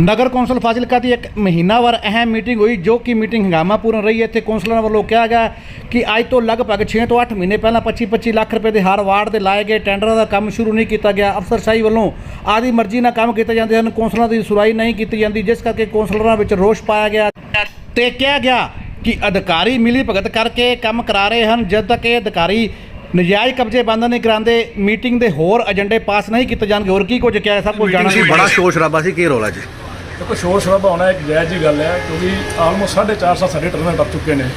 ਨਗਰ council Fazilka ਦੀ ਇੱਕ ਮਹੀਨਾਵਾਰ ਅਹਿਮ ਮੀਟਿੰਗ ਹੋਈ ਜੋ ਕਿ ਮੀਟਿੰਗ ਹੰਗਾਮਾਪੂਰਨ ਰਹੀ। ਇੱਥੇ ਕੌਂਸਲਰਾਂ ਵੱਲੋਂ ਕਿਹਾ ਗਿਆ ਕਿ ਅੱਜ ਤੋਂ ਲਗਭਗ 6 ਤੋਂ 8 ਮਹੀਨੇ ਪਹਿਲਾਂ 25-25 ਲੱਖ ਰੁਪਏ ਦੇ ਹਰ ਵਾਰਡ ਦੇ ਲਾਏ ਗਏ ਟੈਂਡਰਾਂ ਦਾ ਕੰਮ ਸ਼ੁਰੂ ਨਹੀਂ ਕੀਤਾ ਗਿਆ। ਅਫਸਰਸ਼ਾਹੀ ਵੱਲੋਂ ਆਦੀ ਮਰਜ਼ੀ ਨਾਲ ਕੰਮ ਕੀਤੇ ਜਾਂਦੇ ਹਨ। ਕੌਂਸਲਰਾਂ ਦੀ ਸੁਣਵਾਈ ਨਹੀਂ ਕੀਤੀ ਜਾਂਦੀ ਜਿਸ ਕਰਕੇ ਕੌਂਸਲਰਾਂ ਵਿੱਚ ਰੋਸ਼ ਪਾਇਆ ਗਿਆ ਤੇ ਕਿਹਾ ਗਿਆ ਕਿ ਅਧਿਕਾਰੀ ਮਿਲੀ ਭਗਤ ਕਰਕੇ ਕੰਮ ਕਰਾ ਰਹੇ ਹਨ ਜਦ ਤੱਕ ਇਹ ਅਧਿਕਾਰੀ ਨਜਾਇਜ਼ ਕਬਜ਼ੇ ਬੰਦ ਨਹੀਂ ਕਰਾਉਂਦੇ ਮੀਟਿੰਗ ਦੇ ਹੋਰ ਏਜੰਡੇ ਪਾਸ ਨਹੀਂ ਕੀਤੇ ਜਾਣਗੇ। ਹੋਰ ਕੀ ਕੁਝ ਕਿਹਾ ਸਭ ਕੁਝ ਜਾਣਨਾ ਸੀ ਬੜਾ ਸ਼ੋਰ ਸ਼ਰਾਬਾ ਸੀ। ਕੀ ਰੋਲਾ ਜੀ ਦੇਖੋ ਸ਼ੋਰ ਸ਼ਰਾਬਾ ਹੋਣਾ ਇੱਕ ਜਾਇਜ਼ ਜੀ ਗੱਲ ਹੈ ਕਿਉਂਕਿ ਆਲਮੋਸਟ 4.5 ਸਾਲ ਸਾਡੇ ਟਰਮ ਟੱਪ ਚੁੱਕੇ ਨੇ।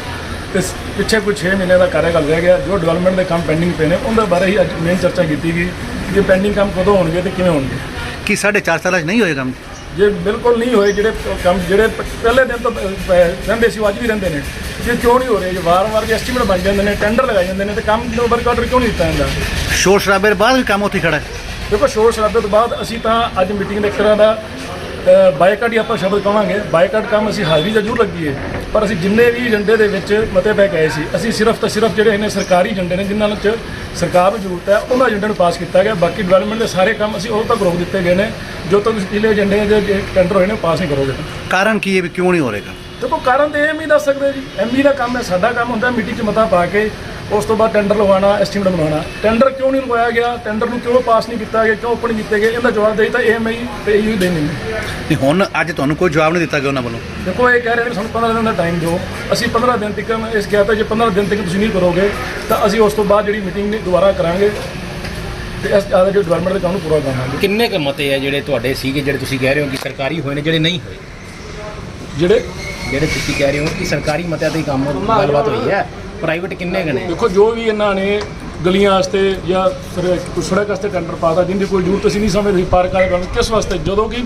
ਤੇ ਪਿੱਛੇ ਕੋਈ 6 ਮਹੀਨੇ ਦਾ ਕਾਰਜਕਾਲ ਰਹਿ ਗਿਆ ਜੋ ਡਿਵੈਲਪਮੈਂਟ ਦੇ ਕੰਮ ਪੈਂਡਿੰਗ ਪਏ ਨੇ ਉਹਦੇ ਬਾਰੇ ਹੀ ਅੱਜ ਮੇਨ ਚਰਚਾ ਕੀਤੀ ਗਈ ਕਿ ਇਹ ਪੈਂਡਿੰਗ ਕੰਮ ਕਦੋਂ ਹੋਣਗੇ ਤੇ ਕਿਵੇਂ ਹੋਣਗੇ। ਕੀ 4.5 ਸਾਲਾਂ 'ਚ ਨਹੀਂ ਹੋਏ ਕੰਮ? ਜੇ ਬਿਲਕੁਲ ਨਹੀਂ ਹੋਏ ਜਿਹੜੇ ਕੰਮ ਜਿਹੜੇ ਪਹਿਲੇ ਦਿਨ ਤੋਂ ਰਹਿੰਦੇ ਸੀ ਉਹ ਅੱਜ ਵੀ ਰਹਿੰਦੇ ਨੇ। ਜੇ ਕਿਉਂ ਨਹੀਂ ਹੋ ਰਹੇ ਜੇ ਵਾਰ-ਵਾਰ ਜੇ ਐਸਟੀਮੇਟ ਬਣ ਜਾਂਦੇ ਨੇ ਟੈਂਡਰ ਲਗਾਏ ਜਾਂਦੇ ਨੇ ਤੇ ਕੰਮ ਨੂੰ ਵਰਕ ਆਰਡਰ ਕਿਉਂ ਨਹੀਂ ਦਿੱਤਾ ਜਾਂਦਾ? ਸ਼ੋਰ ਸ਼ਰਾਬੇ ਦੇ ਬਾਅਦ ਵੀ ਕੰਮ ਉੱਥੇ ਖੜਾ ਹੈ। ਦੇਖੋ ਸ਼ੋਰ ਸ਼ਰਾਬੇ ਤੋਂ ਬਾਅਦ ਅਸੀਂ ਤਾਂ ਅੱਜ ਮੀਟਿੰਗ ਦੇ ਇੱਕ ਤਰ੍ਹਾਂ ਦਾ ਬਾਈਕਾਟ ਹੀ ਆਪਾਂ ਸ਼ਬਦ ਕਹਾਂਗੇ ਬਾਈਕਾਟ ਕੰਮ ਅਸੀਂ ਹਾਜ਼ਰੀ ਜ਼ਰੂਰ ਲੱਗੀਏ ਪਰ ਅਸੀਂ ਜਿੰਨੇ ਵੀ ਏਜੰਡੇ ਦੇ ਵਿੱਚ ਮਤੇ ਪੈ ਗਏ ਸੀ, ਅਸੀਂ ਸਿਰਫ ਤਾਂ ਸਿਰਫ ਜਿਹੜੇ ਨੇ ਸਰਕਾਰੀ ਏਜੰਡੇ ਨੇ, ਜਿਨ੍ਹਾਂ ਵਿੱਚ ਸਰਕਾਰ ਨੂੰ ਜ਼ਰੂਰਤ ਹੈ, ਉਹਨਾਂ ਏਜੰਡੇ ਨੂੰ ਪਾਸ ਕੀਤਾ ਗਿਆ। ਬਾਕੀ ਡਿਵੈਲਪਮੈਂਟ ਦੇ ਸਾਰੇ ਕੰਮ ਅਸੀਂ ਉਦੋਂ ਤੱਕ ਰੋਕ ਦਿੱਤੇ ਗਏ ਨੇ, ਜੋ ਤੱਕ ਤੁਸੀਂ ਪਿਛਲੇ ਏਜੰਡੇ ਦੇ ਟੈਂਡਰ ਹੋਏ ਨੇ, ਉਹ ਪਾਸ ਨਹੀਂ ਕਰੋਗੇ। ਕਾਰਨ ਕੀ ਹੈ ਵੀ ਕਿਉਂ ਨਹੀਂ ਹੋ ਰਿਹਾ? ਦੇਖੋ ਕਾਰਨ ਤੇ ਇਹ ਵੀ ਦੱਸ ਸਕਦੇ ਜੀ ਐਮਬੀ ਦਾ ਕੰਮ ਹੈ ਸਾਡਾ ਕੰਮ ਹੁੰਦਾ ਮੀਟਿੰਗ 'ਚ ਮਤਾ ਪਾ ਕੇ ਉਸ ਤੋਂ ਬਾਅਦ ਟੈਂਡਰ ਲਗਵਾਉਣਾ ਐਸਟੀਮੇਟ ਬਣਾਉਣਾ ਟੈਂਡਰ ਕਿਉਂ ਨਹੀਂ ਲਗਵਾਇਆ ਗਿਆ? ਟੈਂਡਰ ਨੂੰ ਕਿਉਂ ਪਾਸ ਨਹੀਂ ਕੀਤਾ ਗਿਆ? ਕਿਉਂ ਓਪਨ ਕੀਤੇ ਗਏ? ਇਹਦਾ ਜਵਾਬ ਦੇ ਤਾਂ ਏਐਮਆਈ ਤੇ ਇਹੀ ਦੇਣੀ ਨੇ। ਨਹੀਂ ਹੁਣ ਅੱਜ ਤੁਹਾਨੂੰ ਕੋਈ ਜਵਾਬ ਨਹੀਂ ਦਿੱਤਾ ਗਿਆ ਉਹਨਾਂ ਵੱਲੋਂ? ਦੇਖੋ ਇਹ ਕਹਿ ਰਹੇ ਨੇ ਸਾਨੂੰ 15 ਦਿਨ ਦਾ ਟਾਈਮ ਦਿਓ। ਅਸੀਂ 15 ਦਿਨ ਤੱਕ ਇਸ ਕਿਹਾ ਤਾਂ ਜੇ 15 ਦਿਨ ਤੱਕ ਤੁਸੀਂ ਨਹੀਂ ਕਰੋਗੇ ਤਾਂ ਅਸੀਂ ਉਸ ਤੋਂ ਬਾਅਦ ਜਿਹੜੀ ਮੀਟਿੰਗ ਦੁਬਾਰਾ ਕਰਾਂਗੇ ਤੇ ਇਸ ਆਦੇ ਜੋ ਡਿਵੈਲਪਮੈਂਟ ਦੇ ਕੰਮ ਨੂੰ ਪੂਰਾ ਕਰਾਂਗੇ। ਕਿੰਨੇ ਕ ਮਤੇ ਆ ਜਿਹੜੇ ਤੁਹਾਡੇ ਸੀਗੇ ਜਿਹੜੇ ਤੁਸੀਂ ਕਹਿ ਰਹੇ ਹੋ ਕਿ ਸਰਕਾਰੀ ਹੋਏ ਨੇ ਜਿਹੜੇ ਨਹੀਂ ਹੋਏ? ਜਿਹੜੇ ਜਿਹੜੇ ਤੁਸੀਂ ਕਹਿ ਰਹੇ ਹੋ ਕਿ ਸਰਕਾਰੀ ਮਤਿਆਂ ਤੇ ਹੀ ਕੰਮ ਗੱਲਬਾਤ ਹੋਈ ਹੈ ਪ੍ਰਾਈਵੇਟ ਕਿੰਨੇ ਨੇ? ਦੇਖੋ ਜੋ ਵੀ ਇਹਨਾਂ ਨੇ ਗਲੀਆਂ ਵਾਸਤੇ ਜਾਂ ਫਿਰ ਸੜਕ ਵਾਸਤੇ ਟੈਂਡਰ ਪਾਤਾ ਜਿੰਦੀ ਕੋਈ ਜ਼ਰੂਰਤ ਅਸੀਂ ਨਹੀਂ ਸਮਝਦੇ ਪਾਰਕ ਵਾਲੇ ਕੰਮ ਕਿਸ ਵਾਸਤੇ? ਜਦੋਂ ਕਿ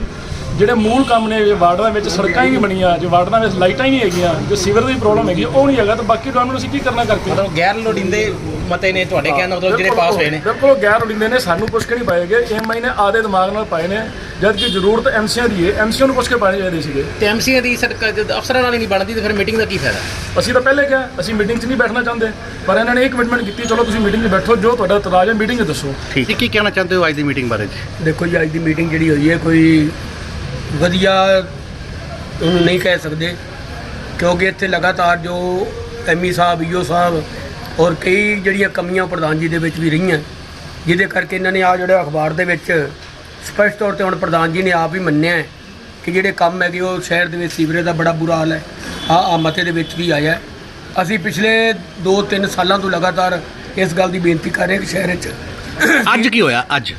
ਜਿਹੜੇ ਮੂਲ ਕੰਮ ਨੇ ਜੇ ਵਾਰਡਾਂ ਵਿੱਚ ਸੜਕਾਂ ਹੀ ਨਹੀਂ ਬਣੀਆਂ ਜੇ ਵਾਰਡਾਂ ਵਿੱਚ ਲਾਈਟਾਂ ਹੀ ਨਹੀਂ ਹੈਗੀਆਂ ਜੇ ਸੀਵਰ ਦੀ ਪ੍ਰੋਬਲਮ ਹੈਗੀ ਉਹ ਨਹੀਂ ਹੈਗਾ ਤਾਂ ਬਾਕੀ ਨੂੰ ਅਸੀਂ ਕੀ ਕਰਨਾ ਕਰਕੇ? ਮਤਲਬ ਗੈਰ ਲੋੜੀਂਦੇ ਮਤੇ ਨੇ ਤੁਹਾਡੇ ਕਹਿਣ ਦਾ ਮਤਲਬ ਜਿਹੜੇ ਪਾਸ ਹੋਏ ਨੇ। ਬਿਲਕੁਲ ਗੈਰ ਉਡਿੰਦੇ ਨੇ ਸਾਨੂੰ ਪੁੱਛ ਕੇ ਨਹੀਂ ਪਾਏਗੇ ਐਮਆਈ ਨੇ ਆਦੇ ਦਿਮਾਗ ਨਾਲ ਪਾਏ ਨੇ ਜਦ ਕਿ ਜ਼ਰੂਰਤ ਐਮਸੀਆਂ ਦੀ ਹੈ ਐਮਸੀਆਂ ਨੂੰ ਪੁੱਛ ਕੇ ਪਾਣੇ ਚਾਹੀਦੇ ਸੀਗੇ? ਤੇ ਐਮਸੀਏ ਦੀ ਸਰਕਾਰ ਜਦ ਅਫਸਰਾਂ ਨਾਲ ਹੀ ਨਹੀਂ ਬਣਦੀ ਤੇ ਫਿਰ ਮੀਟਿੰਗ ਦਾ ਕੀ ਫਾਇਦਾ? ਅਸੀਂ ਤਾਂ ਪਹਿਲੇ ਕਿਹਾ ਅਸੀਂ ਮੀਟਿੰਗ 'ਚ ਨਹੀਂ ਬੈਠਣਾ ਚਾਹੁੰਦੇ ਪਰ ਇਹਨਾਂ ਨੇ ਇਹ ਕਮਿਟਮੈਂਟ ਕੀਤੀ ਚਲੋ ਤੁਸੀਂ ਮੀਟਿੰਗ 'ਚ ਬੈਠੋ ਜੋ ਤੁਹਾਡਾ ਇਤਰਾਜ਼ ਹੈ ਮੀਟਿੰਗ 'ਚ ਦੱਸੋ। ਠੀਕ ਕੀ ਕਹਿਣਾ ਚਾਹੁੰਦੇ ਹੋ ਅੱਜ ਦੀ ਮੀਟਿੰਗ ਬਾਰੇ ਜੀ? ਦੇਖੋ ਜੀ ਅੱਜ ਦੀ ਮੀਟਿੰਗ ਜਿਹੜੀ ਹੋਈ ਹੈ ਕੋਈ ਵਧੀਆ ਉਹਨੂੰ ਨਹੀਂ ਕਹਿ ਸਕਦੇ ਕਿਉਂਕਿ ਇੱਥੇ ਲਗਾਤਾਰ ਜੋ ਐਮਈ ਸਾਹਿਬ ਈਓ ਸਾਹਿਬ ਔਰ ਕਈ ਜਿਹੜੀਆਂ ਕਮੀਆਂ ਪ੍ਰਧਾਨ ਜੀ ਦੇ ਵਿੱਚ ਵੀ ਰਹੀਆਂ ਜਿਹਦੇ ਕਰਕੇ ਇਹਨਾਂ ਨੇ ਆ ਜਿਹੜੇ ਅਖਬਾਰ ਦੇ ਵਿੱਚ ਸਪਸ਼ਟ ਤੌਰ ਤੇ ਹੁਣ ਪ੍ਰਧਾਨ ਜੀ ਨੇ ਆਪ ਹੀ ਮੰਨਿਆ ਕਿ ਜਿਹੜੇ ਕੰਮ ਹੈਗੇ ਉਹ ਸ਼ਹਿਰ ਦੇ ਵਿੱਚ ਸੀਵਰੇਜ ਦਾ ਬੜਾ ਬੁਰਾ ਹਾਲ ਹੈ ਆ ਆ ਮਤੇ ਦੇ ਵਿੱਚ ਵੀ ਆਇਆ। ਅਸੀਂ ਪਿਛਲੇ 2-3 ਸਾਲਾਂ ਤੋਂ ਲਗਾਤਾਰ ਇਸ ਗੱਲ ਦੀ ਬੇਨਤੀ ਕਰ ਰਹੇ ਕਿ ਸ਼ਹਿਰ ਵਿੱਚ ਅੱਜ ਕੀ ਹੋਇਆ? ਅੱਜ।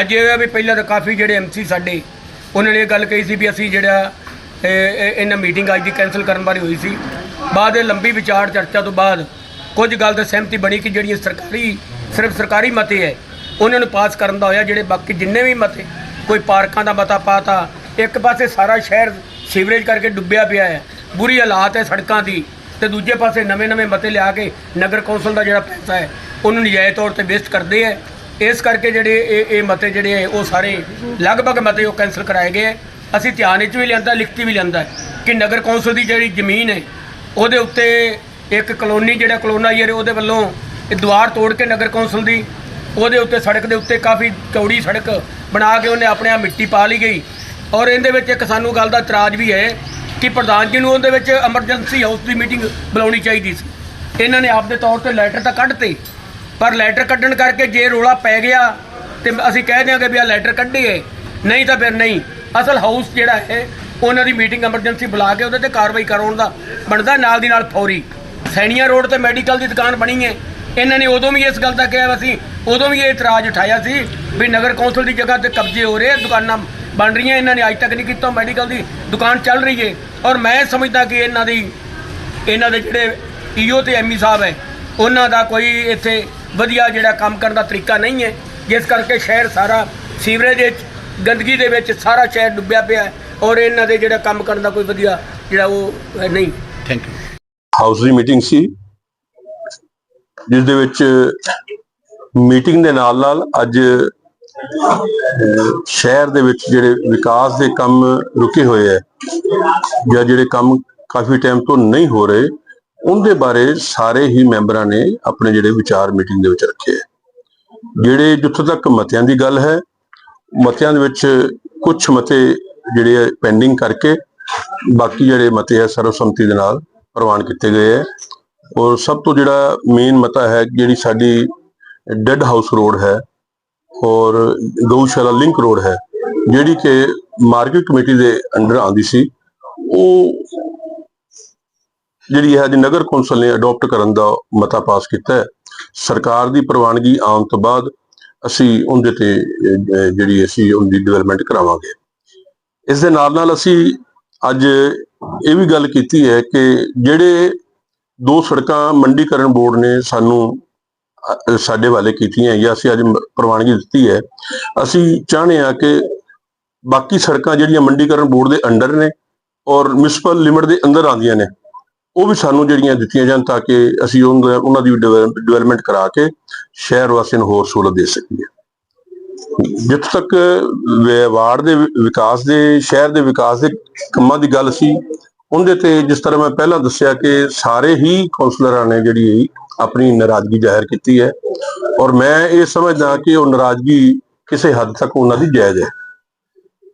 ਅੱਜ ਇਹ ਹੈ ਵੀ ਪਹਿਲਾਂ ਤਾਂ ਕਾਫੀ ਜਿਹੜੇ ਐਮਸੀ ਸਾਡੇ ਉਹਨਾਂ ਨੇ ਇਹ ਗੱਲ ਕਹੀ ਸੀ ਵੀ ਅਸੀਂ ਜਿਹੜਾ ਇਹ- ਇਹ- ਇਹਨਾਂ ਮੀਟਿੰਗ ਅੱਜ ਦੀ ਕੈਨਸਲ ਕਰਨ ਬਾਰੇ ਹੋਈ ਸੀ। ਬਾਅਦ ਇਹ ਲੰਬੀ ਵਿਚਾਰ ਚਰਚਾ ਤੋਂ ਬਾਅਦ ਕੁਝ ਗੱਲ ਤੇ ਸਹਿਮਤੀ ਬਣੀ ਕਿ ਜਿਹੜੀਆਂ ਸਰਕਾਰੀ, ਸਿਰਫ ਸਰਕਾਰੀ ਮਤੇ ਹੈ ਉਹਨਾਂ ਨੂੰ ਪਾਸ ਕਰਨ ਦਾ ਹੋਇਆ, ਜਿਹੜੇ ਬਾਕੀ ਜਿੰਨੇ ਵੀ ਮਤੇ, ਕੋਈ ਪਾਰਕਾਂ ਦਾ ਮਤਾ ਪਾਤਾ, ਇੱਕ ਪਾਸੇ ਸਾਰਾ ਸ਼ਹਿਰ ਸੀਵਰੇਜ ਕਰਕੇ ਡੁੱਬਿਆ ਪਿਆ ਹੈ ਬੁਰੀ ਹਾਲਾਤ ਹੈ ਸੜਕਾਂ ਦੀ, ਤੇ ਦੂਜੇ ਪਾਸੇ ਨਵੇਂ-ਨਵੇਂ ਮਤੇ ਲਿਆ ਕੇ ਨਗਰ ਕੌਂਸਲ ਦਾ ਜਿਹੜਾ ਪੈਸਾ ਹੈ ਉਹਨੂੰ ਨਜਾਇਜ਼ ਤੌਰ ਤੇ ਵੇਸਟ ਕਰਦੇ ਹੈ ਇਸ ਕਰਕੇ ਜਿਹੜੇ ਇਹ ਇਹ ਮਤੇ ਜਿਹੜੇ ਹੈ ਉਹ ਸਾਰੇ ਲਗਭਗ ਮਤੇ ਉਹ ਕੈਂਸਲ ਕਰਾਏ ਗਏ ਹੈ। ਅਸੀਂ ਧਿਆਨ ਵਿੱਚ ਵੀ ਲਿਆਂਦਾ, ਲਿਖਤੀ ਵੀ ਲਿਆਂਦਾ ਕਿ ਨਗਰ ਕੌਂਸਲ ਦੀ ਜਿਹੜੀ ਜ਼ਮੀਨ ਹੈ ਉਹਦੇ ਉੱਤੇ ਇੱਕ ਕਲੋਨੀ ਜਿਹੜਾ ਕਲੋਨਾ ਏਰੀਆ ਉਹਦੇ ਵੱਲੋਂ ਇਹ ਦੁਆਰ ਤੋੜ ਕੇ ਨਗਰ ਕੌਂਸਲ ਦੀ ਉਹਦੇ ਉੱਤੇ ਸੜਕ ਦੇ ਉੱਤੇ ਕਾਫੀ ਚੌੜੀ ਸੜਕ ਬਣਾ ਕੇ ਉਹਨੇ ਆਪਣੇ ਆਪ ਮਿੱਟੀ ਪਾ ਲਈ ਗਈ। ਔਰ ਇਹਦੇ ਵਿੱਚ ਇੱਕ ਸਾਨੂੰ ਗੱਲ ਦਾ ਇਤਰਾਜ਼ ਵੀ ਹੈ ਕਿ ਪ੍ਰਧਾਨ ਜੀ ਨੂੰ ਉਹਦੇ ਵਿੱਚ ਐਮਰਜੈਂਸੀ ਹਾਊਸ ਦੀ ਮੀਟਿੰਗ ਬੁਲਾਉਣੀ ਚਾਹੀਦੀ ਸੀ। ਇਹਨਾਂ ਨੇ ਆਪਦੇ ਤੌਰ ਤੇ ਲੈਟਰ ਤਾਂ ਕੱਢਤੇ, ਪਰ ਲੈਟਰ ਕੱਢਣ ਕਰਕੇ ਜੇ ਰੋਲਾ ਪੈ ਗਿਆ ਤੇ ਅਸੀਂ ਕਹਿ ਦਿਆਂਗੇ ਵੀ ਆ ਲੈਟਰ ਕੱਢੀਏ ਨਹੀਂ ਤਾਂ ਫਿਰ ਨਹੀਂ। ਅਸਲ ਹਾਊਸ ਜਿਹੜਾ ਹੈ, ਉਹਨਾਂ ਦੀ ਮੀਟਿੰਗ ਐਮਰਜੈਂਸੀ ਬੁਲਾ ਕੇ ਉਹਦੇ ਤੇ ਕਾਰਵਾਈ ਕਰਾਉਣ ਦਾ ਬਣਦਾ ਨਾਲ ਦੀ ਨਾਲ ਫੌਰੀ। ਸੈਣੀਆਂ ਰੋਡ ਤੇ ਮੈਡੀਕਲ ਦੀ ਦੁਕਾਨ ਬਣੀ ਹੈ। ਇਹਨਾਂ ਨੇ ਉਦੋਂ ਵੀ ਇਸ ਗੱਲ ਦਾ ਕਿਹਾ ਸੀ, ਉਦੋਂ ਵੀ ਇਹ ਇਤਰਾਜ਼ ਉਠਾਇਆ ਸੀ ਵੀ ਨਗਰ ਕੌਂਸਲ ਦੀ ਜਗ੍ਹਾ ਤੇ ਕਬਜ਼ੇ ਹੋ ਰਹੇ ਦੁਕਾਨਾਂ ਬਣ ਰਹੀਆਂ, ਇਹਨਾਂ ਨੇ ਅੱਜ ਤੱਕ ਨਹੀਂ ਕੀਤਾ, ਮੈਡੀਕਲ ਦੀ ਦੁਕਾਨ ਚੱਲ ਰਹੀ ਹੈ। ਔਰ ਮੈਂ ਸਮਝਦਾ ਕਿ ਇਹਨਾਂ ਦੀ, ਇਹਨਾਂ ਦੇ ਜਿਹੜੇ ਈਓ ਤੇ ਐਮਈ ਸਾਹਿਬ ਹੈ, ਉਹਨਾਂ ਦਾ ਕੋਈ ਇੱਥੇ ਵਧੀਆ ਜਿਹੜਾ ਕੰਮ ਕਰਨ ਦਾ ਤਰੀਕਾ ਨਹੀਂ ਹੈ। ਜਿਸ ਕਰਕੇ ਸ਼ਹਿਰ ਸਾਰਾ ਸੀਵਰੇਜ ਵਿੱਚ, ਗੰਦਗੀ ਦੇ ਵਿੱਚ ਸਾਰਾ ਸ਼ਹਿਰ ਡੁੱਬਿਆ ਪਿਆ ਔਰ ਇਹਨਾਂ ਦੇ ਜਿਹੜਾ ਕੰਮ ਕਰਨ ਦਾ ਕੋਈ ਵਧੀਆ ਜਿਹੜਾ ਉਹ ਨਹੀਂ। ਥੈਂਕ ਯੂ ਹਾਊਸ ਦੀ ਮੀਟਿੰਗ ਸੀ, ਜਿਸ ਦੇ ਵਿੱਚ ਮੀਟਿੰਗ ਦੇ ਨਾਲ ਨਾਲ ਅੱਜ ਸ਼ਹਿਰ ਦੇ ਵਿੱਚ ਜਿਹੜੇ ਵਿਕਾਸ ਦੇ ਕੰਮ ਰੁਕੇ ਹੋਏ ਹੈ, ਜਾਂ ਜਿਹੜੇ ਕੰਮ ਕਾਫੀ ਟਾਈਮ ਤੋਂ ਨਹੀਂ ਹੋ ਰਹੇ, ਉਹਦੇ ਬਾਰੇ ਸਾਰੇ ਹੀ ਮੈਂਬਰਾਂ ਨੇ ਆਪਣੇ ਜਿਹੜੇ ਵਿਚਾਰ ਮੀਟਿੰਗ ਦੇ ਵਿੱਚ ਰੱਖੇ ਹੈ। ਜਿਹੜੇ ਜਿੱਥੋਂ ਤੱਕ ਮਤਿਆਂ ਦੀ ਗੱਲ ਹੈ, ਮਤਿਆਂ ਦੇ ਵਿੱਚ ਕੁਝ ਮਤੇ ਜਿਹੜੇ ਪੈਂਡਿੰਗ ਕਰਕੇ, ਬਾਕੀ ਜਿਹੜੇ ਮਤੇ ਆ ਸਰਵਸੰਮਤੀ ਦੇ ਨਾਲ ਪ੍ਰਵਾਨ ਕੀਤੇ ਗਏ ਹੈ। ਔਰ ਸਭ ਤੋਂ ਜਿਹੜਾ ਮੇਨ ਮਤਾ ਹੈ, ਜਿਹੜੀ ਸਾਡੀ ਡੈਡ ਹਾਊਸ ਰੋਡ ਹੈ, ਔਰ ਗਊਸ਼ਾਲਾ ਲਿੰਕ ਰੋਡ ਹੈ, ਜਿਹੜੀ ਕਿ ਮਾਰਕੀਟ ਕਮੇਟੀ ਦੇ ਅੰਡਰ ਆਉਂਦੀ ਸੀ, ਉਹ ਜਿਹੜੀ ਹੈ, ਅੱਜ ਨਗਰ ਕੌਂਸਲ ਨੇ ਅਡਾਪਟ ਕਰਨ ਦਾ ਮਤਾ ਪਾਸ ਕੀਤਾ ਹੈ। ਸਰਕਾਰ ਦੀ ਪ੍ਰਵਾਨਗੀ ਆਉਣ ਤੋਂ ਬਾਅਦ ਅਸੀਂ ਉਹਦੇ ਤੇ ਜਿਹੜੀ ਅਸੀਂ ਉਹਦੀ ਡਿਵੈਲਪਮੈਂਟ ਕਰਾਵਾਂਗੇ। ਇਸ ਦੇ ਨਾਲ ਨਾਲ ਅਸੀਂ ਅੱਜ ਇਹ ਵੀ ਗੱਲ ਕੀਤੀ ਹੈ ਕਿ ਜਿਹੜੇ ਦੋ ਸੜਕਾਂ ਮੰਡੀਕਰਨ ਬੋਰਡ ਨੇ ਸਾਨੂੰ ਸਾਡੇ ਵਾਲੇ ਕੀਤੀਆਂ ਜਾਂ ਅਸੀਂ ਅੱਜ ਪ੍ਰਵਾਨਗੀ ਦਿੱਤੀ ਹੈ, ਅਸੀਂ ਚਾਹੁੰਦੇ ਹਾਂ ਕਿ ਬਾਕੀ ਸੜਕਾਂ ਜਿਹੜੀਆਂ ਮੰਡੀਕਰਨ ਬੋਰਡ ਦੇ ਅੰਡਰ ਨੇ ਔਰ ਮਿਊਨਿਸਪਲ ਲਿਮਟ ਦੇ ਅੰਦਰ ਆਉਂਦੀਆਂ ਨੇ, ਉਹ ਵੀ ਸਾਨੂੰ ਜਿਹੜੀਆਂ ਦਿੱਤੀਆਂ ਜਾਣ ਤਾਂ ਕਿ ਅਸੀਂ ਉਹਨਾਂ ਉਹਨਾਂ ਦੀ ਡਿਵੈਲਪਮੈਂਟ ਕਰਾ ਕੇ ਸ਼ਹਿਰ ਵਾਸੀਆਂ ਨੂੰ ਹੋਰ ਸਹੂਲਤ ਦੇ ਸਕੀਏ। ਜਿੱਥੇ ਤੱਕ ਵਾਰਡ ਦੇ ਵਿਕਾਸ ਦੇ, ਸ਼ਹਿਰ ਦੇ ਵਿਕਾਸ ਦੇ ਕੰਮਾਂ ਦੀ ਗੱਲ ਸੀ, ਉਹਦੇ ਤੇ ਜਿਸ ਤਰ੍ਹਾਂ ਮੈਂ ਪਹਿਲਾਂ ਦੱਸਿਆ ਕਿ ਸਾਰੇ ਹੀ ਕਾਉਂਸਲਰਾਂ ਨੇ ਜਿਹੜੀ ਆਪਣੀ ਨਾਰਾਜ਼ਗੀ ਜ਼ਾਹਿਰ ਕੀਤੀ ਹੈ ਔਰ ਮੈਂ ਇਹ ਸਮਝਦਾ ਕਿ ਉਹ ਨਾਰਾਜ਼ਗੀ ਕਿਸੇ ਹੱਦ ਤੱਕ ਉਹਨਾਂ ਦੀ ਜਾਇਜ਼ ਹੈ।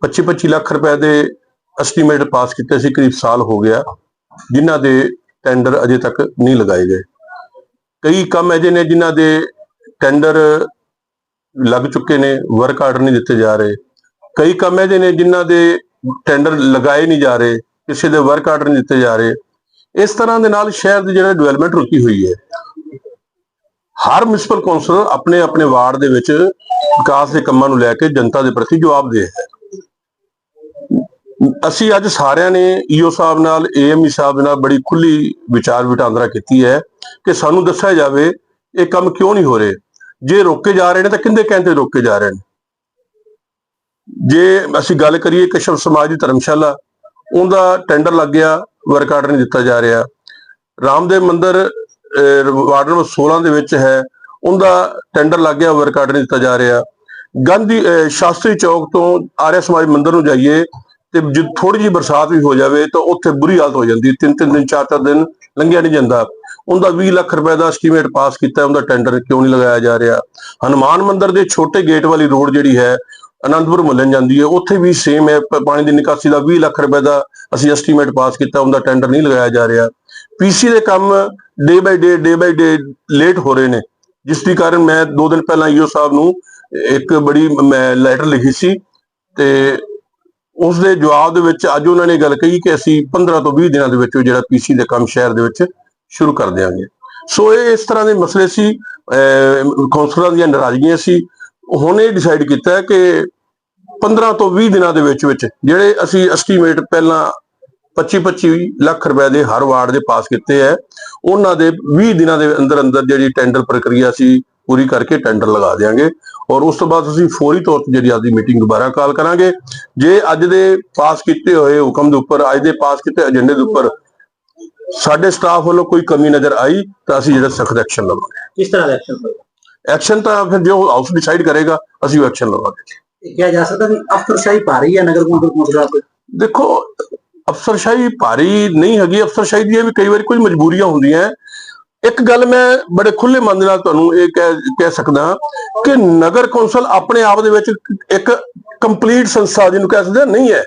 25-25 ਲੱਖ ਰੁਪਏ ਦੇ ਐਸਟੀਮੇਟ ਪਾਸ ਕੀਤੇ ਸੀ, ਕਰੀਬ ਸਾਲ ਹੋ ਗਿਆ, ਜਿਨ੍ਹਾਂ ਦੇ ਟੈਂਡਰ ਅਜੇ ਤੱਕ ਨਹੀਂ ਲਗਾਏ ਗਏ। ਕਈ ਕੰਮ ਅਜੇ ਨੇ ਜਿਨ੍ਹਾਂ ਦੇ ਟੈਂਡਰ ਲੱਗ ਚੁੱਕੇ ਨੇ ਵਰਕ ਆਰਡਰ ਨਹੀਂ ਦਿੱਤੇ ਜਾ ਰਹੇ। ਕਈ ਕੰਮ ਅਜੇ ਨੇ ਜਿਨ੍ਹਾਂ ਦੇ ਟੈਂਡਰ ਲਗਾਏ ਨਹੀਂ ਜਾ ਰਹੇ, ਕਿਸੇ ਦੇ ਵਰਕ ਆਰਡਰ ਨਹੀਂ ਦਿੱਤੇ ਜਾ ਰਹੇ। ਇਸ ਤਰ੍ਹਾਂ ਦੇ ਨਾਲ ਸ਼ਹਿਰ ਦੀ ਜਿਹੜਾ ਡਿਵੈਲਪਮੈਂਟ ਰੁਕੀ ਹੋਈ ਹੈ। ਹਰ ਮਿਊਨਿਸਪਲ ਕੌਂਸਲਰ ਆਪਣੇ ਆਪਣੇ ਵਾਰਡ ਦੇ ਵਿੱਚ ਵਿਕਾਸ ਦੇ ਕੰਮਾਂ ਨੂੰ ਲੈ ਕੇ ਜਨਤਾ ਦੇ ਪ੍ਰਤੀ ਜਵਾਬਦੇਹ ਹੈ। ਅਸੀਂ ਅੱਜ ਸਾਰਿਆਂ ਨੇ ਈਓ ਸਾਹਿਬ ਨਾਲ, ਏਐਮਈ ਸਾਹਿਬ ਨਾਲ ਬੜੀ ਖੁੱਲੀ ਵਿਚਾਰ ਵਟਾਂਦਰਾ ਕੀਤੀ ਹੈ ਕਿ ਸਾਨੂੰ ਦੱਸਿਆ ਜਾਵੇ, ਇਹ ਕੰਮ ਕਿਉਂ ਨਹੀਂ ਹੋ ਰਹੇ? ਜੇ ਰੋਕੇ ਜਾ ਰਹੇ ਨੇ ਤਾਂ ਕਿੰਦੇ ਕਹਿੰਦੇ ਰੋਕੇ ਜਾ ਰਹੇ ਨੇ? ਜੇ ਅਸੀਂ ਗੱਲ ਕਰੀਏ ਕਸ਼ਮ ਸਮਾਜ ਦੀ ਧਰਮਸ਼ਾਲਾ ਉਹਦਾ ਟੈਂਡਰ ਲੱਗ ਗਿਆ ਵਰਕ ਆਰਡਰ ਨਹੀਂ ਦਿੱਤਾ ਜਾ ਰਿਹਾ। ਰਾਮਦੇਵ ਮੰਦਿਰ ਅਹ, ਵਾਰਡ ਨੰਬਰ 16 ਦੇ ਵਿੱਚ ਹੈ ਉਹਦਾ ਟੈਂਡਰ ਲੱਗ ਗਿਆ ਵਰਕ ਆਰਡਰ ਨਹੀਂ ਦਿੱਤਾ ਜਾ ਰਿਹਾ। ਗਾਂਧੀ ਅਹ, ਸ਼ਾਸਤਰੀ ਚੌਕ ਤੋਂ ਆਰਿਆ ਸਮਾਜ ਮੰਦਿਰ ਨੂੰ ਜਾਈਏ ਤੇ ਜੇ ਥੋੜੀ ਜਿਹੀ ਬਰਸਾਤ ਵੀ ਹੋ ਜਾਵੇ ਤਾਂ ਉੱਥੇ ਬੁਰੀ ਹਾਲਤ ਹੋ ਜਾਂਦੀ ਤਿੰਨ ਤਿੰਨ ਦਿਨ ਚਾਰ ਚਾਰ ਦਿਨ ਲੰਘਿਆ ਨਹੀਂ ਜਾਂਦਾ। ਉਹਦਾ 20 ਲੱਖ ਰੁਪਏ ਦਾ ਐਸਟੀਮੇਟ ਪਾਸ ਕੀਤਾ, ਉਹਦਾ ਟੈਂਡਰ ਕਿਉਂ ਨਹੀਂ ਲਗਾਇਆ ਜਾ ਰਿਹਾ? ਹਨੂਮਾਨ ਮੰਦਿਰ ਦੇ ਛੋਟੇ ਗੇਟ ਵਾਲੀ ਰੋਡ ਜਿਹੜੀ ਹੈ, ਅਨੰਦਪੁਰ ਮੁੱਲਨ ਜਾਂਦੀ ਹੈ। ਉੱਥੇ ਵੀ ਸੇਮ ਹੈ ਪਾਣੀ ਦੀ ਨਿਕਾਸੀ ਦਾ 20 ਲੱਖ ਰੁਪਏ ਦਾ ਅਸੀਂ ਐਸਟੀਮੇਟ ਪਾਸ ਕੀਤਾ, ਉਹਦਾ ਟੈਂਡਰ ਨਹੀਂ ਲਗਾਇਆ ਜਾ ਰਿਹਾ। ਪੀਸੀ ਦੇ ਕੰਮ ਡੇ ਬਾਈ ਡੇ ਡੇ ਬਾਈ ਡੇ ਲੇਟ ਹੋ ਰਹੇ ਨੇ। ਜਿਸ ਦੀ ਕਾਰਨ ਮੈਂ ਦੋ ਦਿਨ ਪਹਿਲਾਂ ਈਓ ਸਾਹਿਬ ਨੂੰ ਇੱਕ ਬੜੀ ਮੈਂ ਲੈਟਰ ਲਿਖੀ ਸੀ ਤੇ ਉਸ ਦੇ ਜਵਾਬ ਦੇ ਵਿੱਚ ਅੱਜ ਉਹਨਾਂ ਨੇ ਗੱਲ ਕਹੀ ਕਿ ਅਸੀਂ 15 ਤੋਂ 20 ਦਿਨਾਂ ਦੇ ਵਿੱਚ ਉਹ ਜਿਹੜਾ ਪੀਸੀ ਦੇ ਕੰਮ ਸ਼ਹਿਰ ਦੇ ਵਿੱਚ ਸ਼ੁਰੂ ਕਰ ਦਿਆਂਗੇ। ਸੋ ਇਹ ਇਸ ਤਰ੍ਹਾਂ ਦੇ ਮਸਲੇ ਸੀ ਅਹ, ਕੌਂਸਲਰਾਂ ਦੀਆਂ ਨਾਰਾਜ਼ਗੀਆਂ ਸੀ। ਹੁਣ ਇਹ ਡਿਸਾਈਡ ਕੀਤਾ ਕਿ 15 ਤੋਂ 20 ਦਿਨਾਂ ਦੇ ਵਿੱਚ ਵਿੱਚ ਜਿਹੜੇ ਅਸੀਂ ਐਸਟੀਮੇਟ ਪਹਿਲਾਂ 25-25 ਲੱਖ ਰੁਪਏ ਦੇ ਹਰ ਵਾਰਡ ਦੇ ਪਾਸ ਕੀਤੇ ਹੈ ਉਹਨਾਂ ਦੇ 20 ਦਿਨਾਂ ਦੇ ਅੰਦਰ ਅੰਦਰ ਜਿਹੜੀ ਟੈਂਡਰ ਪ੍ਰਕਿਰਿਆ ਸੀ ਪੂਰੀ ਕਰਕੇ ਟੈਂਡਰ ਲਗਾ ਦੇਾਂਗੇ ਔਰ ਉਸ ਤੋਂ ਬਾਅਦ ਅਸੀਂ ਫੌਰੀ ਤੌਰ ਤੇ ਜਿਹੜੀ ਆਦੀ ਮੀਟਿੰਗ ਦੁਬਾਰਾ ਕਾਲ ਕਰਾਂਗੇ। ਜੇ ਅੱਜ ਦੇ ਪਾਸ ਕੀਤੇ ਹੋਏ ਹੁਕਮ ਦੇ ਉੱਪਰ ਅੱਜ ਦੇ ਪਾਸ ਕੀਤੇ ਏਜੰਡੇ ਦੇ ਉੱਪਰ ਸਾਡੇ ਸਟਾਫ ਵੱਲੋਂ ਕੋਈ ਕਮੀ ਨਜ਼ਰ ਆਈ ਤਾਂ ਅਸੀਂ ਜਿਹੜਾ ਸਖਤ ਐਕਸ਼ਨ ਲਵਾਂਗੇ। ਕਿਸ ਤਰ੍ਹਾਂ ਦਾ ਐਕਸ਼ਨ ਐਕਸ਼ਨ ਤਾਂ ਫਿਰ ਜੋ ਹਾਊਸ ਡਿਸਾਈਡ ਕਰੇਗਾ ਅਸੀਂ ਉਹ ਐਕਸ਼ਨ ਲਵਾਂਗੇ। ਇਹ ਕਿਹਾ ਜਾ ਸਕਦਾ ਵੀ ਅਫਸਰਸ਼ਾਹੀ ਭਾਰੀ ਹੈ ਨਗਰ ਕੌਂਸਲ ਕੌਂਸਲਰਾਂ ਤੇ? ਦੇਖੋ ਅਫਸਰਸ਼ਾਹੀ ਭਾਰੀ ਨਹੀਂ ਹੈਗੀ। ਅਫਸਰਸ਼ਾਹੀ ਦੀਆਂ ਵੀ ਕਈ ਵਾਰੀ ਕੋਈ ਮਜਬੂਰੀਆਂ ਹੁੰਦੀਆਂ। ਇੱਕ ਗੱਲ ਮੈਂ ਬੜੇ ਖੁੱਲੇ ਮਨ ਦੇ ਨਾਲ ਤੁਹਾਨੂੰ ਇਹ ਕਹਿ ਕਹਿ ਸਕਦਾ ਕਿ ਨਗਰ ਕੌਂਸਲ ਆਪਣੇ ਆਪ ਦੇ ਵਿੱਚ ਇੱਕ ਕੰਪਲੀਟ ਸੰਸਥਾ ਜਿਹਨੂੰ ਕਹਿ ਸਕਦੇ ਨਹੀਂ ਹੈ।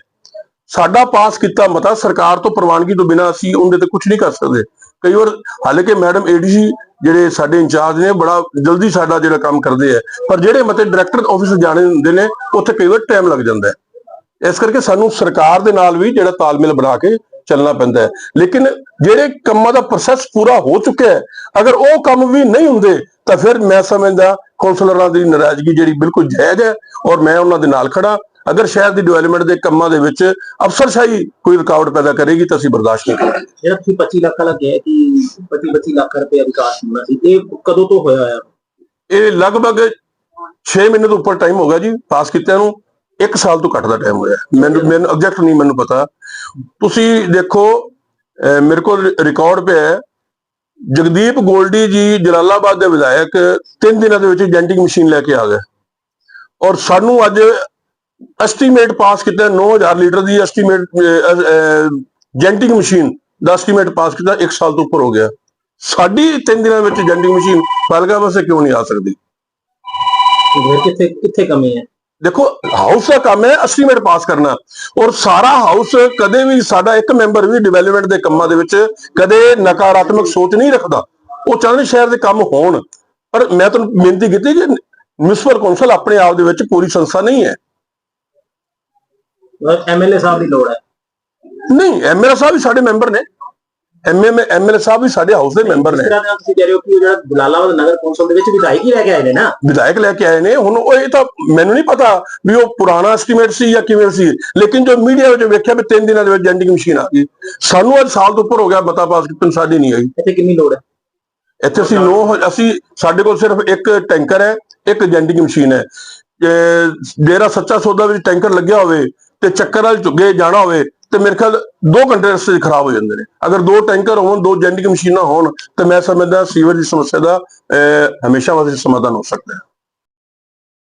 ਸਾਡਾ ਪਾਸ ਕੀਤਾ ਮਤਾ, ਸਰਕਾਰ ਤੋਂ ਪ੍ਰਵਾਨਗੀ ਤੋਂ ਬਿਨਾਂ ਅਸੀਂ ਉਹਦੇ ਤੇ ਕੁਝ ਨਹੀਂ ਕਰ ਸਕਦੇ। ਕਈ ਵਾਰ ਹਾਲਾਂਕਿ ਮੈਡਮ ਏਡੀਸੀ ਜਿਹੜੇ ਸਾਡੇ ਇੰਚਾਰਜ ਨੇ, ਬੜਾ ਜਲਦੀ ਸਾਡਾ ਜਿਹੜਾ ਕੰਮ ਕਰਦੇ ਆ, ਪਰ ਜਿਹੜੇ ਮਤੇ ਡਾਇਰੈਕਟਰ ਆਫਿਸ ਜਾਣੇ ਹੁੰਦੇ ਨੇ, ਉੱਥੇ ਕਈ ਵਾਰ ਟਾਈਮ ਲੱਗ ਜਾਂਦਾ ਹੈ। ਇਸ ਕਰਕੇ ਸਾਨੂੰ ਸਰਕਾਰ ਦੇ ਨਾਲ ਵੀ ਜਿਹੜਾ ਤਾਲਮੇਲ ਬਣਾ ਕੇ ਚੱਲਣਾ ਪੈਂਦਾ ਹੈ। ਲੇਕਿਨ ਜਿਹੜੇ ਕੰਮਾਂ ਦਾ ਪ੍ਰੋਸੈਸ ਪੂਰਾ ਹੋ ਚੁੱਕਿਆ ਹੈ ਅਗਰ ਉਹ ਕੰਮ ਵੀ ਨਹੀਂ ਹੁੰਦੇ ਤਾਂ ਫਿਰ ਮੈਂ ਸਮਝਦਾ ਕੌਂਸਲਰਾਂ ਦੀ ਨਾਰਾਜ਼ਗੀ ਜਿਹੜੀ ਬਿਲਕੁਲ ਜਾਇਜ਼ ਹੈ ਔਰ ਮੈਂ ਉਹਨਾਂ ਦੇ ਨਾਲ ਖੜਾ ਅਗਰ ਸ਼ਹਿਰ ਦੀ ਡਿਵੈਲਪਮੈਂਟ ਦੇ ਕੰਮਾਂ ਦੇ ਵਿੱਚ ਅਫਸਰਸ਼ਾਹੀ ਕੋਈ ਰੁਕਾਵਟ ਪੈਦਾ ਕਰੇਗੀ ਤਾਂ ਅਸੀਂ ਬਰਦਾਸ਼ਤ ਨਹੀਂ ਕਰਾਂਗੇ। ਤੁਸੀਂ 25 ਲੱਖ ਵਾਲਾ ਕਿਹਾ ਕਿ 25 25 ਲੱਖ ਰੁਪਏ ਵਿਕਾਸ ਹੋਣਾ ਸੀ ਇਹ ਕਦੋਂ ਤੋਂ ਹੋਇਆ ਹੋਇਆ ਇਹ ਲਗਭਗ 6 ਮਹੀਨੇ ਤੋਂ ਉੱਪਰ ਟਾਈਮ ਹੋ ਗਿਆ ਜੀ ਪਾਸ ਕੀਤਿਆਂ ਨੂੰ। 1 ਸਾਲ ਤੋਂ ਘੱਟ ਦਾ ਟਾਈਮ ਹੋਇਆ। ਮੈਨੂੰ ਮੈਨੂੰ ਐਗਜ਼ੈਕਟ ਨਹੀਂ ਮੈਨੂੰ ਪਤਾ। ਤੁਸੀਂ ਦੇਖੋ ਮੇਰੇ ਕੋਲ ਰਿਕਾਰਡ ਪਿਆ ਹੈ। ਜਗਦੀਪ ਗੋਲਡੀ ਜੀ ਜਲਾਲਾਬਾਦ ਦੇ ਵਿਧਾਇਕ 3 ਦਿਨਾਂ ਦੇ ਵਿੱਚ ਜੈਂਟਿੰਗ ਮਸ਼ੀਨ ਲੈ ਕੇ ਆ ਗਏ। ਔਰ ਸਾਨੂੰ ਅੱਜ ਐਸਟੀਮੇਟ ਪਾਸ ਕੀਤਾ 9000 ਲੀਟਰ ਦੀ ਐਸਟੀਮੇਟ ਜੈਂਟਿੰਗ ਮਸ਼ੀਨ ਦਾ ਐਸਟੀਮੇਟ ਪਾਸ ਕੀਤਾ। 1 ਸਾਲ ਤੋਂ ਉੱਪਰ ਹੋ ਗਿਆ। ਸਾਡੀ 3 ਦਿਨਾਂ ਵਿੱਚ ਜੈਂਟਿੰਗ ਮਸ਼ੀਨ ਬਲਗਾ ਵਾਸਤੇ ਕਿਉਂ ਨਹੀਂ ਆ ਸਕਦੀ? ਕਿੱਥੇ ਕਿੱਥੇ ਕਮੀ ਹੈ? ਦੇਖੋ ਹਾਊਸ ਦਾ ਕੰਮ ਹੈ ਐਸਟੀਮੇਟ ਪਾਸ ਕਰਨਾ। ਔਰ ਸਾਰਾ ਹਾਊਸ ਕਦੇ ਵੀ ਸਾਡਾ ਇੱਕ ਮੈਂਬਰ ਵੀ ਡਿਵੈਲਪਮੈਂਟ ਦੇ ਕੰਮਾਂ ਦੇ ਵਿੱਚ ਕਦੇ ਨਕਾਰਾਤਮਕ ਸੋਚ ਨਹੀਂ ਰੱਖਦਾ। ਉਹ ਚਾਹੁੰਦੇ ਸ਼ਹਿਰ ਦੇ ਕੰਮ ਹੋਣ। ਪਰ ਮੈਂ ਤੁਹਾਨੂੰ ਬੇਨਤੀ ਕੀਤੀ ਕਿ ਮਿਊਨਿਸਪਲ ਕੌਂਸਲ ਆਪਣੇ ਆਪ ਦੇ ਵਿੱਚ ਪੂਰੀ ਸੰਸਥਾ ਨਹੀਂ ਹੈ। ਐਮਐਲਏ ਸਾਹਿਬ ਦੀ ਲੋੜ ਹੈ। ਨਹੀਂ ਐਮਐਲਏ ਸਾਹਿਬ ਵੀ ਸਾਡੇ ਮੈਂਬਰ ਨੇ। ਐਮਐਮ ਐਮਐਲਏ ਸਾਹਿਬ ਵੀ ਸਾਡੇ ਹਾਊਸ ਦੇ ਮੈਂਬਰ ਨੇ। ਨਾਲ ਤੁਸੀਂ ਕਹਿ ਰਹੇ ਹੋ ਕਿ ਉਹ ਜਿਹੜਾ ਜਲਾਲਾਬਾਦ ਨਗਰ ਕੌਂਸਲ ਦੇ ਵਿੱਚ ਵਿਧਾਇਕ ਹੀ ਲੈ ਕੇ ਆਏ ਨੇ ਨਾ? ਵਿਧਾਇਕ ਲੈ ਕੇ ਆਏ ਨੇ। ਹੁਣ ਉਹ ਇਹ ਤਾਂ ਮੈਨੂੰ ਨਹੀਂ ਪਤਾ ਵੀ ਉਹ ਪੁਰਾਣਾ ਐਸਟੀਮੇਟ ਸੀ ਜਾਂ ਕਿਵੇਂ ਸੀ। ਲੇਕਿਨ ਜੋ ਮੀਡੀਆ ਵਿੱਚ ਵੇਖਿਆ ਵੀ ਤਿੰਨ ਦਿਨਾਂ ਦੇ ਵਿੱਚ ਜੈਂਡਿੰਗ ਮਸ਼ੀਨ ਆ ਗਈ। ਸਾਨੂੰ ਅੱਜ ਸਾਲ ਤੋਂ ਉੱਪਰ ਹੋ ਗਿਆ ਮਤਾ ਪਾਸ ਕੀਤੇ ਸਾਡੀ ਨਹੀਂ ਆਈ। ਇੱਥੇ ਕਿੰਨੀ ਲੋੜ ਹੈ? ਇੱਥੇ ਅਸੀਂ ਨੋ ਅਸੀਂ ਸਾਡੇ ਕੋਲ ਸਿਰਫ ਇੱਕ ਟੈਂਕਰ ਹੈ ਇੱਕ ਜੈਂਡਿੰਗ ਮਸ਼ੀਨ ਹੈ। ਜੇ ਡੇਰਾ ਸੱਚਾ ਸੌਦਾ ਵਿੱਚ ਟੈਂਕਰ ਲੱਗਿਆ ਹੋਵੇ ਤੇ ਚੱਕਰ ਵਾਲ ਚੁੱਗੇ ਜਾਣਾ ਹੋਵੇ ਤੇ ਮੇਰੇ ਖਿਆਲ 2 ਘੰਟੇ ਰਸਤੇ 'ਚ ਖਰਾਬ ਹੋ ਜਾਂਦੇ ਨੇ ਅਗਰ ਦੋ ਟੈਂਕਰ ਹੋਣ ਦੋ ਜੈਂਡਿੰਗ ਮਸ਼ੀਨਾਂ ਹੋਣ ਤੇ ਮੈਂ ਸਮਝਦਾ ਸੀਵਰ ਦੀ ਸਮੱਸਿਆ ਦਾ ਅਹ, ਹਮੇਸ਼ਾ ਵਾਸਤੇ ਸਮਾਧਾਨ ਹੋ ਸਕਦਾ ਹੈ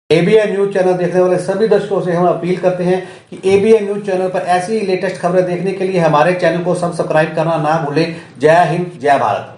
एबीएन न्यूज चैनल देखने वाले सभी दर्शकों से हम अपील करते हैं कि एबीएन न्यूज चैनल पर ऐसी ही लेटेस्ट खबरें देखने के लिए हमारे चैनल को सब्सक्राइब करना ना भूलें जय हिंद जय भारत